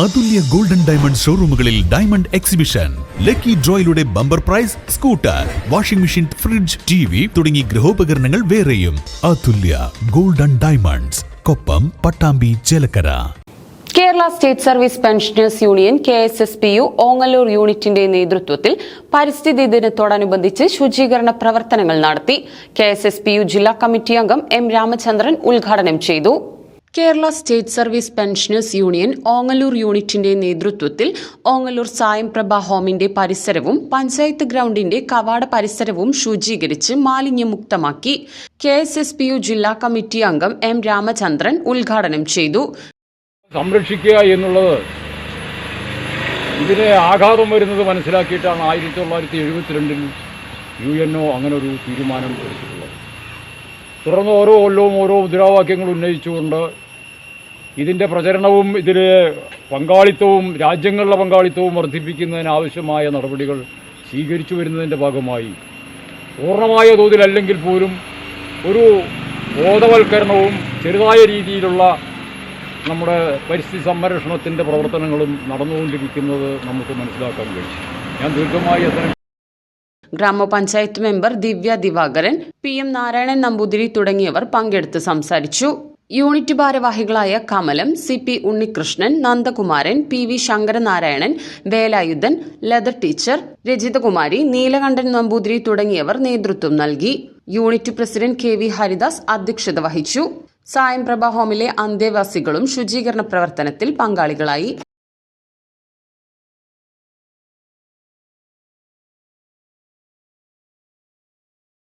അതുല്യ golden diamond ഷോറൂമുകളിൽ diamond exhibition. Lucky ഡ്രോയിലൂടെ bumper prize scooter washing machine fridge T V തുടങ്ങി ഗൃഹോപകരണങ്ങൾ വേറെയും. Athulya golden diamonds Koppam Pattambi Chelakkara. Kerala state service pensioners union K S S P U Ongallur യൂണിറ്റിന്റെ നേതൃത്വത്തിൽ പരിസ്ഥിതി ദിനത്തോടനുബന്ധിച്ച് ശുചീകരണ പ്രവർത്തനങ്ങൾ നടത്തി. K S S P U ജില്ലാ കമ്മിറ്റി അംഗം എം രാമചന്ദ്രൻ ഉദ്ഘാടനം ചെയ്തു. Kerala state service pensioners union Ongallur യൂണിറ്റിന്റെ നേതൃത്വത്തിൽ ഓങ്ങല്ലൂർ സായംപ്രഭ ഹോമിന്റെ പരിസരവും പഞ്ചായത്ത് ഗ്രൗണ്ടിന്റെ കവാട പരിസരവും ശുചീകരിച്ച് മാലിന്യമുക്തമാക്കി. K S S P U ജില്ലാ കമ്മിറ്റി അംഗം എം രാമചന്ദ്രൻ ഉദ്ഘാടനം ചെയ്തു. സംരക്ഷിക്കുക എന്നുള്ളത് ഇതിനെ ആഘാതം വരുന്നത് മനസ്സിലാക്കിയിട്ടാണ് ആയിരത്തി തൊള്ളായിരത്തി എഴുപത്തിരണ്ടിൽ യു എൻ ഒ അങ്ങനെ ഒരു തീരുമാനം എടുത്തിട്ടുള്ളത്. തുടർന്ന് ഓരോ കൊല്ലവും ഓരോ മുദ്രാവാക്യങ്ങൾ ഉന്നയിച്ചുകൊണ്ട് ഇതിന്റെ പ്രചരണവും ഇതിൽ പങ്കാളിത്തവും രാജ്യങ്ങളുടെ പങ്കാളിത്തവും വർദ്ധിപ്പിക്കുന്നതിനാവശ്യമായ നടപടികൾ സ്വീകരിച്ചു വരുന്നതിന്റെ ഭാഗമായി. പൂർണമായ തോതിലല്ലെങ്കിൽ പോലും ഒരു ബോധവൽക്കരണവും ചെറുതായ രീതിയിലുള്ള നമ്മുടെ പരിസ്ഥിതി സംരക്ഷണത്തിന്റെ പ്രവർത്തനങ്ങളും നടന്നുകൊണ്ടിരിക്കുന്നത് നമുക്ക് മനസ്സിലാക്കാൻ കഴിയും. ഞാൻ ദീർഘമായി അത്തരം ഗ്രാമപഞ്ചായത്ത് member Divya Divakaran P M Narayanan Namboothiri തുടങ്ങിയവർ പങ്കെടുത്ത് സംസാരിച്ചു. യൂണിറ്റ് ഭാരവാഹികളായ Kamalam C P Unnikrishnan Nandakumaran P V Sankaranarayanan Velayudhan Latha teacher Rajithakumari Neelakantan Namboothiri തുടങ്ങിയവർ നേതൃത്വം നൽകി. Unit president K V Haridas അധ്യക്ഷത വഹിച്ചു. സായംപ്രഭ ഹോമിലെ അന്തേവാസികളും ശുചീകരണ പ്രവർത്തനത്തിൽ പങ്കാളികളായി.